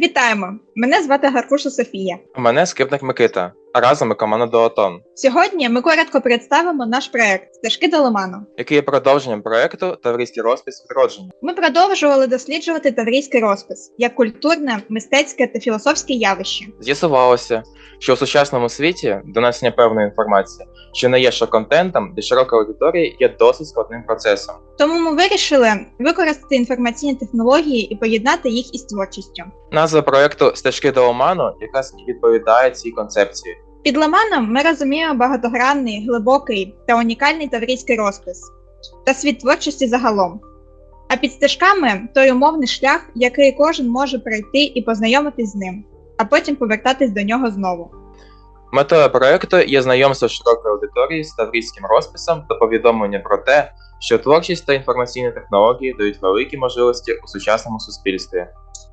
Вітаємо! Мене звати Гаркуша Софія. Мене скипник Микита, разом ми команда Дуатон, Сьогодні ми коротко представимо наш проект Стежки до Лиману. який є продовженням проекту Таврійський розпис відродження. Ми продовжували досліджувати таврійський розпис як культурне, мистецьке та філософське явище. З'ясувалося, що у сучасному світі донесення певної інформації, що не є шок-контентом для широкої аудиторії, є досить складним процесом. Тому ми вирішили використати інформаційні технології і поєднати їх із творчістю. Назва проекту Стежки до Оману якраз і відповідає цій концепції. Під Лиманом ми розуміємо багатогранний, глибокий та унікальний таврійський розпис та світ творчості загалом. А під стежками той умовний шлях, який кожен може пройти і познайомитись з ним, а потім повертатись до нього знову. Метою проекту є знайомство з широкою аудиторією з таврійським розписом та повідомлення про те, що творчість та інформаційні технології дають великі можливості у сучасному суспільстві.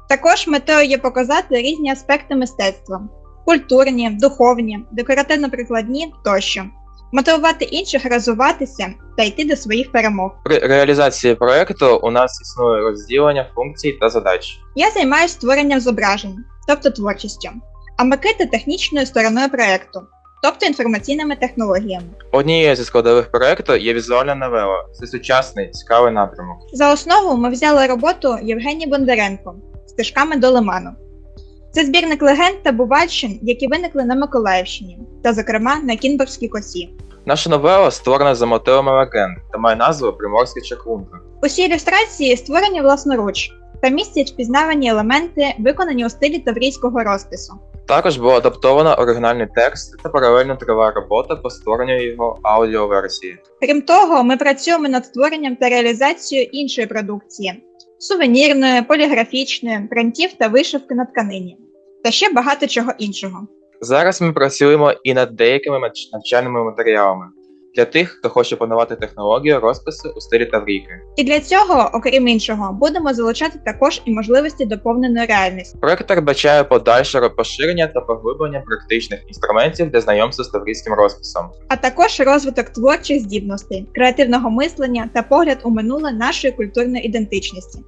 Також метою є показати різні аспекти мистецтва: культурні, духовні, декоративно-прикладні тощо, мотивувати інших розвиватися та йти до своїх перемог. При реалізації проекту у нас існує розділення функцій та задач. Я займаюся створенням зображень, тобто творчістю, а Микита технічною стороною проекту, тобто інформаційними технологіями. Однією зі складових проекту є візуальна новела. Це сучасний, цікавий напрямок. За основу ми взяли роботу Євгенії Бондаренко стежками до лиману. Це збірник легенд та бувальщин, які виникли на Миколаївщині, та, зокрема, на Кінбурзькій косі. Наша новела створена за мотивами легенд та має назву Приморська чаклунка. Усі ілюстрації створені власноруч та містять впізнавані елементи, виконані у стилі таврійського розпису. Також було адаптовано оригінальний текст та паралельно триває робота по створенню його аудіоверсії. Крім того, ми працюємо над створенням та реалізацією іншої продукції сувенірної, поліграфічної, принтів та вишивки на тканині, та ще багато чого іншого. Зараз ми працюємо і над деякими навчальними матеріалами для тих, хто хоче панувати технологію розпису у стилі Таврійки. І для цього, окрім іншого, будемо залучати також і можливості доповненої реальності. Проект передбачає подальше поширення та поглиблення практичних інструментів для знайомства з таврійським розписом. а також розвиток творчих здібностей, креативного мислення та погляд у минуле нашої культурної ідентичності.